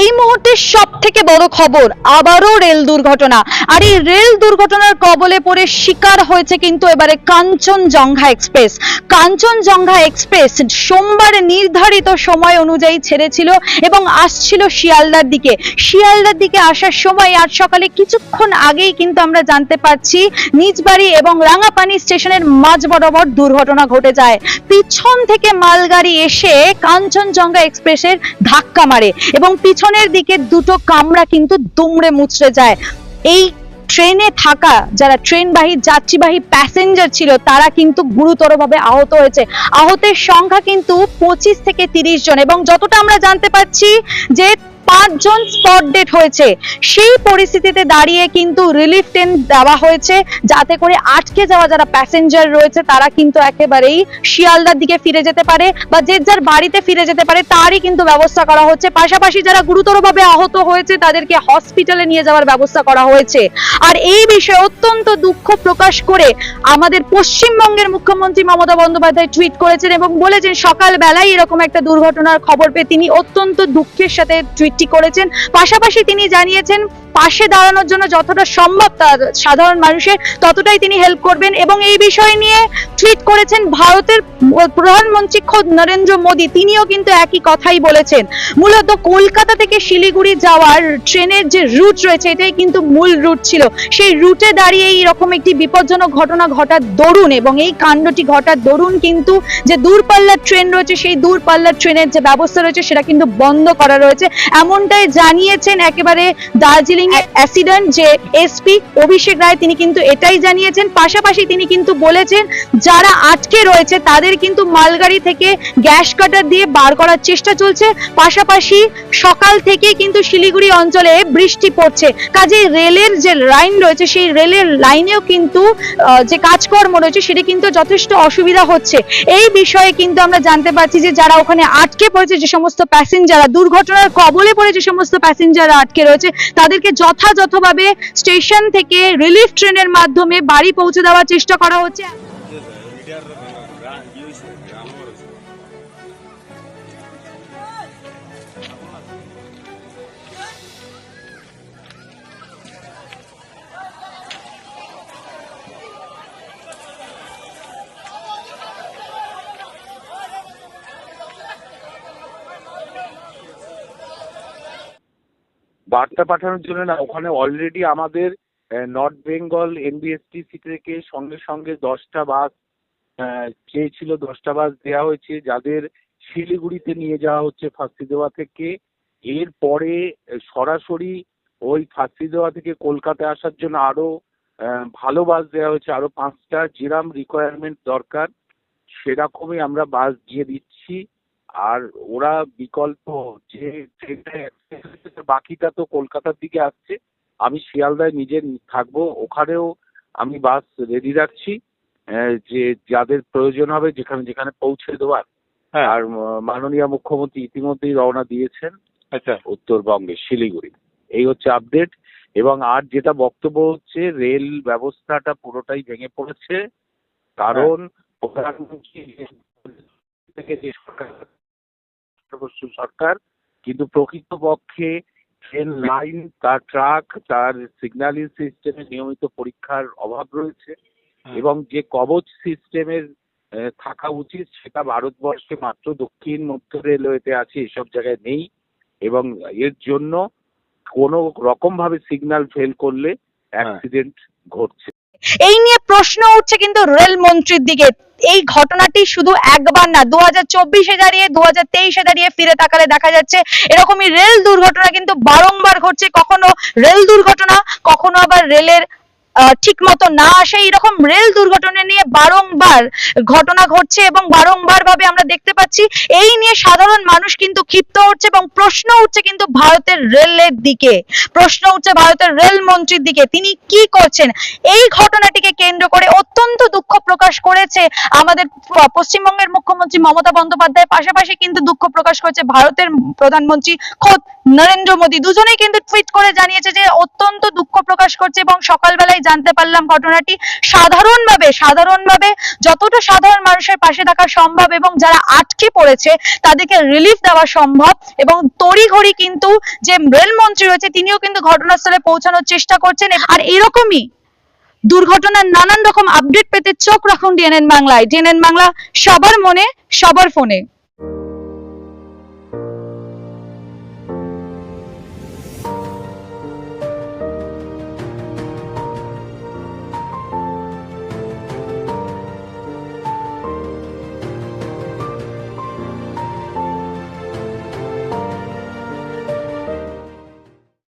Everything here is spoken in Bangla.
এই মুহূর্তে সব থেকে বড় খবর, আবারও রেল দুর্ঘটনা। আর এই রেল দুর্ঘটনার কবলে পড়ে শিকার হয়েছে কিন্তু এবারে কাঞ্চনজঙ্ঘা এক্সপ্রেস। কাঞ্চনজঙ্ঘা এক্সপ্রেস সোমবার নির্ধারিত সময় অনুযায়ী ছেড়েছিল এবং আসছিল শিয়ালদার দিকে। শিয়ালদার দিকে আসার সময় আজ সকালে কিছুক্ষণ আগেই কিন্তু আমরা জানতে পারছি, নিজবাড়ি এবং রাঙাপানি স্টেশনের মাঝ বরাবর দুর্ঘটনা ঘটে যায়। পিছন থেকে মালগাড়ি এসে কাঞ্চনজঙ্ঘা এক্সপ্রেসের ধাক্কা মারে এবং পিছনের দিকে দুটো কামরা কিন্তু দুমড়ে মুচড়ে যায়। এই ট্রেনে থাকা যারা ট্রেনবাহী, যাত্রীবাহী প্যাসেঞ্জার ছিল, তারা কিন্তু গুরুতরভাবে আহত হয়েছে। আহতের সংখ্যা কিন্তু পঁচিশ থেকে তিরিশ জন এবং যতটা আমরা জানতে পারছি যে পাঁচজন স্পট ডেট হয়েছে। সেই পরিস্থিতিতে দাঁড়িয়ে কিন্তু রিলিফ ট্রেন দেওয়া হয়েছে। যাতে করে আটকে যাওয়া যারা প্যাসেঞ্জার রয়েছে, তারা কিন্তু একেবারেই শিয়ালদার দিকে ফিরে যেতে পারে বা যে যার বাড়িতে ফিরে যেতে পারে, তারই কিন্তু ব্যবস্থা করা হচ্ছে। পাশাপাশি যারা গুরুতরভাবে আহত হয়েছে, তাদেরকে হসপিটালে নিয়ে যাওয়ার ব্যবস্থা করা হয়েছে। আর এই বিষয়ে অত্যন্ত দুঃখ প্রকাশ করে আমাদের পশ্চিমবঙ্গের মুখ্যমন্ত্রী মমতা বন্দ্যোপাধ্যায় টুইট করেছেন এবং বলেছেন, সকালবেলায় এরকম একটা দুর্ঘটনার খবর পেয়ে তিনি অত্যন্ত দুঃখের সাথে টুইটটি করেছেন। পাশাপাশি তিনি জানিয়েছেন, পাশে দাঁড়ানোর জন্য যতটা সম্ভব সাধারণ মানুষের ততটাই তিনি হেল্প করবেন এবং এই বিষয় নিয়ে টুইট করেছেন ভারতের প্রধানমন্ত্রী খোদ নরেন্দ্র মোদী। তিনিও কিন্তু একই কথাই বলেছেন। মূলত কলকাতা থেকে শিলিগুড়ি যাওয়ার ট্রেনের যে রুট রয়েছে, এটাই কিন্তু মূল রুট ছিল। সেই রুটে দাঁড়িয়ে এইরকম একটি বিপজ্জনক ঘটনা ঘটার দরুন এবং এই কাণ্ডটি ঘটার দরুন কিন্তু যে দূরপাল্লার ট্রেন রয়েছে, সেই দূরপাল্লার ট্রেনের যে ব্যবস্থা রয়েছে, সেটা কিন্তু বন্ধ করা রয়েছে। এমনটাই জানিয়েছেন একেবারে দার্জিলিং অ্যাক্সিডেন্ট যে এসপি অভিষেক রায়, তিনি কিন্তু এটাই জানিয়েছেন। পাশাপাশি তিনি কিন্তু বলেছেন, যারা আটকে রয়েছে তাদের কিন্তু মালগাড়ি থেকে গ্যাস কাটার দিয়ে বার করার চেষ্টা চলছে। পাশাপাশি সকাল থেকে কিন্তু শিলিগুড়ি অঞ্চলে বৃষ্টি পড়ছে। কাজে রেলের যে লাইন রয়েছে, সেই রেলের লাইনেও কিন্তু যে কাজকর্ম রয়েছে, সেটি কিন্তু যথেষ্ট অসুবিধা হচ্ছে। এই বিষয়ে কিন্তু আমরা জানতে পারছি যে যারা ওখানে আটকে পড়েছে, যে সমস্ত প্যাসেঞ্জাররা, দুর্ঘটনার কবলে পড়ে যে সমস্ত প্যাসেঞ্জাররা আটকে রয়েছে, তাদেরকে যথাযথভাবে স্টেশন থেকে রিলিফ ট্রেনের মাধ্যমে বাড়ি পৌঁছে দেওয়ার চেষ্টা করা হচ্ছে। বার্তা পাঠানোর জন্য না ওখানে অলরেডি আমাদের নর্থ বেঙ্গল এনবিএসটিসি থেকে সঙ্গে সঙ্গে দশটা বাস চেয়েছিল দশটা বাস দেওয়া হয়েছে যাদের শিলিগুড়িতে নিয়ে যাওয়া হচ্ছে ফাঁসি দেওয়া থেকে এরপরে সরাসরি ওই ফাঁসি দেওয়া থেকে কলকাতায় আসার জন্য আরও আহ, ভালো বাস দেওয়া হয়েছে আরও পাঁচটা। যেরাম রিকোয়ারমেন্ট দরকার সেরকমই আমরা বাস দিয়ে দিচ্ছি। আর ওরা বিকল্প যে ট্রেনটা বাকিটা তো কলকাতার দিকে আসছে আমি শিয়ালদায় নিজে থাকব ওখানেও আমি বাস রেডি রাখছি যে যাদের প্রয়োজন হবে যেখানে যেখানে পৌঁছে দেওয়ার। হ্যাঁ। আর মাননীয় মুখ্যমন্ত্রী ইতিমধ্যেই রওনা দিয়েছেন আচ্ছা। উত্তরবঙ্গে শিলিগুড়ি। এই হচ্ছে আপডেট এবং আর যেটা বক্তব্য হচ্ছে রেল ব্যবস্থাটা পুরোটাই ভেঙে পড়েছে। কারণ প্রধানমন্ত্রী থেকে যে সরকার পশ্চিমবঙ্গ সরকার কিন্তু প্রকৃতপক্ষে ট্রেন লাইন তার ট্রাক তার সিগন্যালিং সিস্টেমে নিয়মিত পরীক্ষার অভাব রয়েছে এবং যে কবচ সিস্টেমের থাকা উচিত সেটা ভারতবর্ষে মাত্র দক্ষিণ মধ্য রেলওয়েতে আছে এসব জায়গায় নেই এবং এর জন্য কোনো রকম ভাবে সিগন্যাল ফেল করলে অ্যাক্সিডেন্ট ঘটছে। এই নিয়ে প্রশ্ন উঠছে কিন্তু রেল মন্ত্রীর দিকে। এই ঘটনাটি শুধু একবার না দু হাজার চব্বিশে দাঁড়িয়ে দু হাজার তেইশে দাঁড়িয়ে ফিরে তাকালে দেখা যাচ্ছে, এরকমই রেল দুর্ঘটনা কিন্তু বারংবার ঘটছে। কখনো রেল দুর্ঘটনা, কখনো আবার রেলের ঠিক মতো না আসে। এরকম রেল দুর্ঘটনা নিয়ে বারংবার ঘটনা ঘটছে এবং বারংবার ভাবে আমরা দেখতে পাচ্ছি, এই নিয়ে সাধারণ মানুষ কিন্তু ক্ষিপ্ত হচ্ছে এবং প্রশ্ন উঠছে কিন্তু ভারতের রেলের দিকে। প্রশ্ন উঠছে ভারতের রেল মন্ত্রীর দিকে। তিনি কি করছেন? এই ঘটনাটিকে কেন্দ্র করে অত্যন্ত দুঃখ প্রকাশ করেছে আমাদের পশ্চিমবঙ্গের মুখ্যমন্ত্রী মমতা বন্দ্যোপাধ্যায়ের পাশাপাশি কিন্তু দুঃখ প্রকাশ করেছে ভারতের প্রধানমন্ত্রী খোদ নরেন্দ্র মোদী। দুজনেই কিন্তু টুইট করে জানিয়েছে যে অত্যন্ত দুঃখ প্রকাশ করছে এবং সকালবেলায় জানতে পারলাম ঘটনাটি সাধারণভাবে সাধারণভাবে যতটা সাধারণ মানুষের পাশে থাকা সম্ভব এবং যারা আটকে পড়েছে তাদেরকে রিলিফ দেওয়া সম্ভব এবং তড়িঘড়ি কিন্তু যে রেলমন্ত্রী রয়েছে তিনিও কিন্তু ঘটনাস্থলে পৌঁছানোর চেষ্টা করছেন আর এরকমই দুর্ঘটনার নানান রকম আপডেট পেতে চোখ রাখুন ডিএনএন বাংলায়। ডিএনএন বাংলা, সবার মনে, সবার ফোনে।